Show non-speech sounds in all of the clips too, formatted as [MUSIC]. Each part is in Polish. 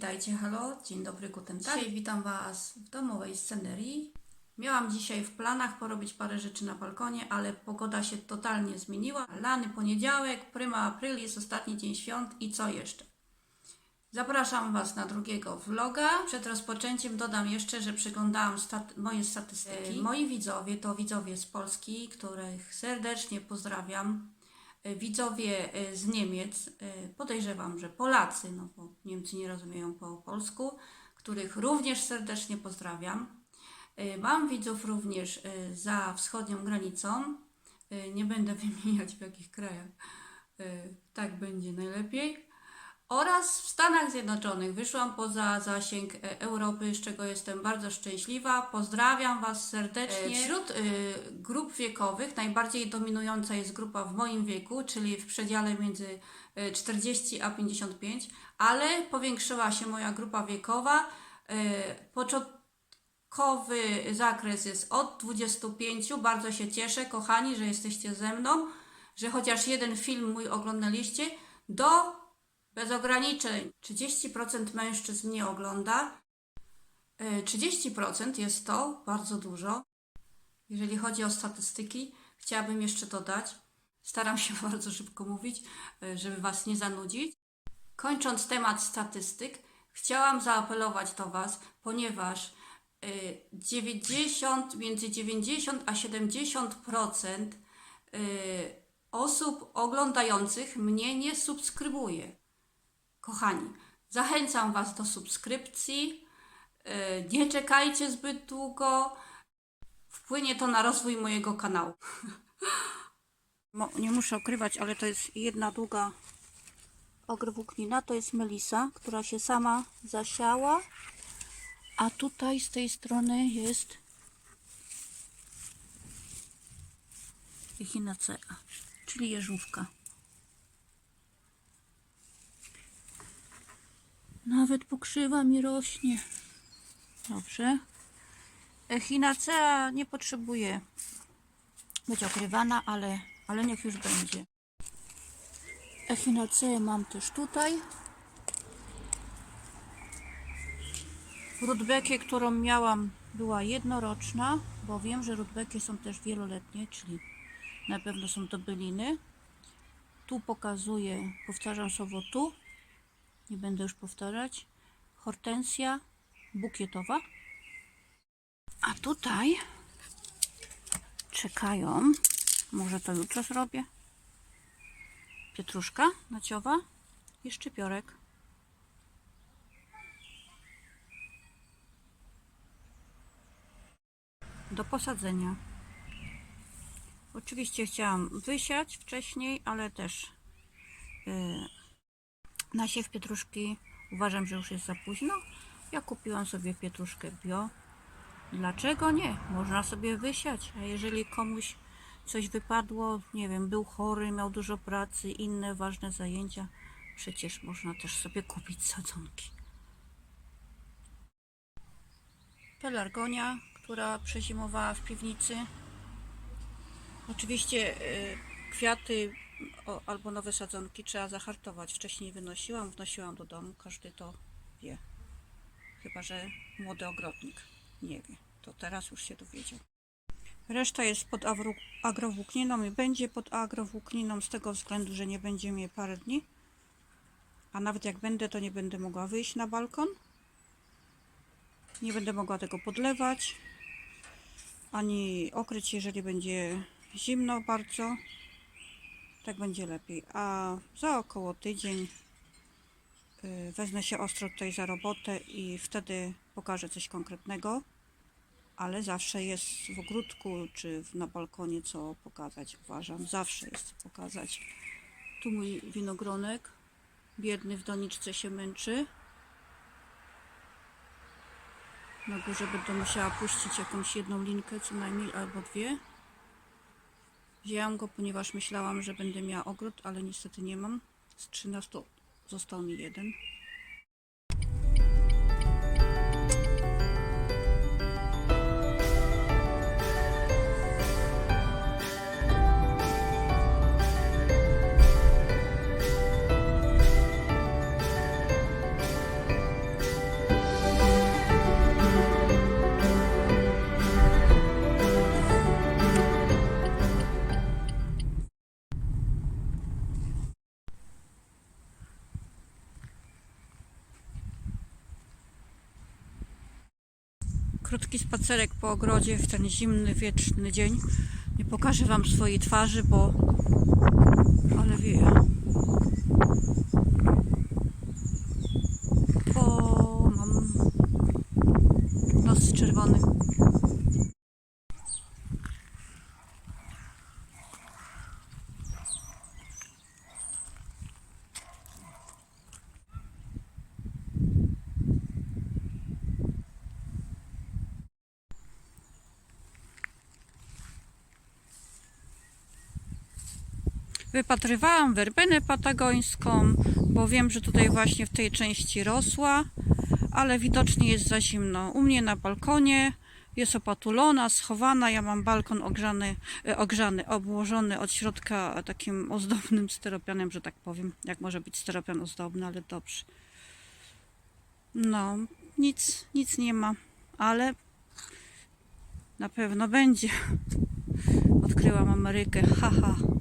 Witajcie, halo, dzień dobry, guten tag. Dzisiaj witam Was w domowej scenerii. Miałam dzisiaj w planach porobić parę rzeczy na balkonie, ale pogoda się totalnie zmieniła. Lany poniedziałek, prima aprilis, ostatni dzień świąt i co jeszcze? Zapraszam Was na drugiego vloga. Przed rozpoczęciem dodam jeszcze, że przeglądałam moje statystyki. E, Moi widzowie to widzowie z Polski, których serdecznie pozdrawiam. E, Widzowie e, z Niemiec, e, podejrzewam, że Polacy, no bo Niemcy nie rozumieją po polsku, których również serdecznie pozdrawiam. Mam widzów również za wschodnią granicą. Nie będę [LAUGHS] wymieniać w jakich krajach. Tak będzie najlepiej oraz w Stanach Zjednoczonych. Wyszłam poza zasięg e, Europy, z czego jestem bardzo szczęśliwa. Pozdrawiam Was serdecznie. Wśród e, grup wiekowych najbardziej dominująca jest grupa w moim wieku, czyli w przedziale między e, 40 a 55, ale powiększyła się moja grupa wiekowa. E, Początkowy zakres jest od 25. Bardzo się cieszę, kochani, że jesteście ze mną, że chociaż jeden film mój oglądaliście, do bez ograniczeń. 30% mężczyzn mnie ogląda. E, 30% jest to bardzo dużo. Jeżeli chodzi o statystyki, chciałabym jeszcze dodać. Staram się [LAUGHS] bardzo szybko mówić, e, żeby Was nie zanudzić. Kończąc temat statystyk, chciałam zaapelować do Was, ponieważ e, 90, między 90 a 70% e, osób oglądających mnie nie subskrybuje. Kochani, zachęcam Was do subskrypcji. Yy, Nie czekajcie zbyt długo. Wpłynie to na rozwój mojego kanału. [LAUGHS] Nie muszę ukrywać, ale to jest jedna długa agrowłóknina. To jest melisa, która się sama zasiała. A tutaj z tej strony jest echinacea, czyli jeżówka. Nawet pokrzywa mi rośnie. Dobrze. Echinacea nie potrzebuje być okrywana, ale, ale niech już będzie. Echinaceę mam też tutaj. Rudbekię, którą miałam, była jednoroczna, bo wiem, że rudbekie są też wieloletnie, czyli na pewno są to byliny. Tu pokazuję, powtarzam słowo tu, nie będę już powtarzać. Hortensja bukietowa. A tutaj czekają, może to jutro zrobię, pietruszka naciowa i szczypiorek. Do posadzenia. Oczywiście chciałam wysiać wcześniej, ale też yy, na siew pietruszki uważam, że już jest za późno. Ja kupiłam sobie pietruszkę bio. Dlaczego nie? Można sobie wysiać. A jeżeli komuś coś wypadło, nie wiem, był chory, miał dużo pracy, inne ważne zajęcia, przecież można też sobie kupić sadzonki. Pelargonia, która przezimowała w piwnicy. Oczywiście y, kwiaty o, albo nowe sadzonki trzeba zahartować. Wcześniej wynosiłam, wnosiłam do domu, każdy to wie. Chyba, że młody ogrodnik nie wie. To teraz już się dowiedział. Reszta jest pod agrowłókniną i będzie pod agrowłókniną z tego względu, że nie będzie mnie parę dni. A nawet jak będę, to nie będę mogła wyjść na balkon. Nie będę mogła tego podlewać, ani okryć, jeżeli będzie zimno bardzo. Tak będzie lepiej. A za około tydzień y, wezmę się ostro tutaj za robotę i wtedy pokażę coś konkretnego. Ale zawsze jest w ogródku czy na balkonie co pokazać, uważam. Zawsze jest co pokazać. Tu mój winogronek. Biedny w doniczce się męczy. Na górze będę musiała puścić jakąś jedną linkę, co najmniej albo dwie. Wzięłam go, ponieważ myślałam, że będę miała ogród, ale niestety nie mam. Z 13 został mi jeden. Krótki spacerek po ogrodzie w ten zimny, wieczny dzień. Nie pokażę Wam swojej twarzy, bo... Ale wieje. Bo mam nos czerwony. Wypatrywałam werbenę patagońską, bo wiem, że tutaj właśnie w tej części rosła, ale widocznie jest za zimno. U mnie na balkonie jest opatulona, schowana. Ja mam balkon ogrzany, e, ogrzany obłożony od środka takim ozdobnym styropianem, że tak powiem. Jak może być styropian ozdobny, ale dobrze. No, nic, nic nie ma, ale na pewno będzie. [LAUGHS] Odkryłam Amerykę, haha. Jest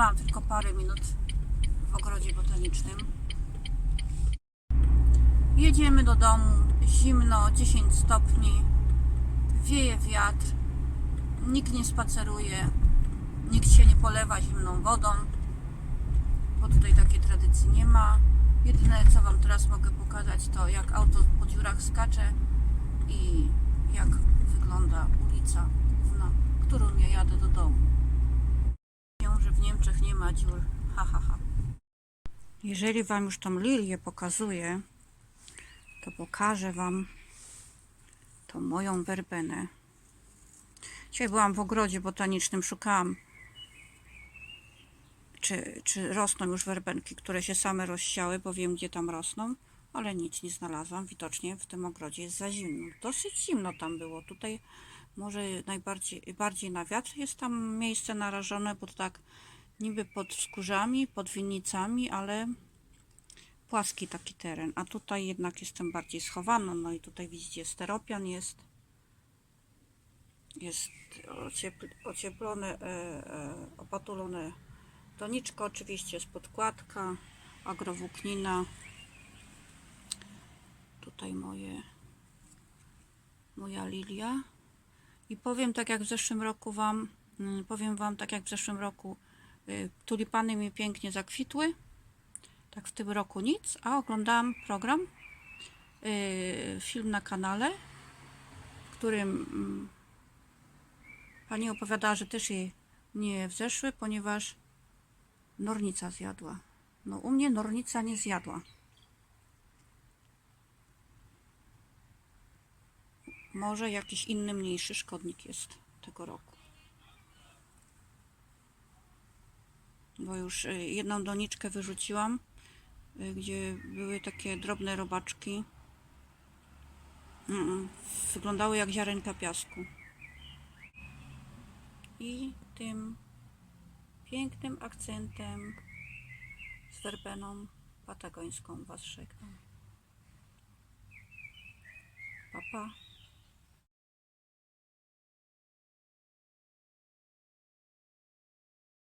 wytrzymałam tylko parę minut w ogrodzie botanicznym. Jedziemy do domu, zimno, 10 stopni, wieje wiatr, nikt nie spaceruje, nikt się nie polewa zimną wodą, bo tutaj takiej tradycji nie ma. Jedyne co Wam teraz mogę pokazać to jak auto po dziurach skacze i jak wygląda ulica główna, którą ja jadę do domu. Wiem, że w Niemczech nie dziur. Ha, ha, ha. Jeżeli Wam już tą lilię pokazuję, to pokażę Wam tą moją werbenę. Dzisiaj byłam w ogrodzie botanicznym, szukałam czy, czy rosną już werbenki, które się same rozsiały, bo wiem gdzie tam rosną, ale nic nie znalazłam. Widocznie w tym ogrodzie jest za zimno. Dosyć zimno tam było. Tutaj może najbardziej bardziej na wiatr jest tam miejsce narażone, bo tak niby pod wzgórzami, pod winnicami, ale płaski taki teren. A tutaj jednak jestem bardziej schowana. No i tutaj widzicie steropian jest. Jest ociepl ocieplone, e, e, opatulone Doniczka oczywiście jest podkładka, agrowłóknina. Tutaj moje, moja lilia. I powiem tak jak w zeszłym roku Wam, mm, powiem Wam tak jak w zeszłym roku tulipany mi pięknie zakwitły. Tak w tym roku nic, a oglądałam program, y, film na kanale, w którym mm, pani opowiadała, że też jej nie wzeszły, ponieważ nornica zjadła. No u mnie nornica nie zjadła. Może jakiś inny mniejszy szkodnik jest tego roku. Bo już y, jedną doniczkę wyrzuciłam, y, gdzie były takie drobne robaczki. Mm-mm. Wyglądały jak ziarenka piasku. I tym pięknym akcentem z werbeną patagońską Was żegnam. Pa.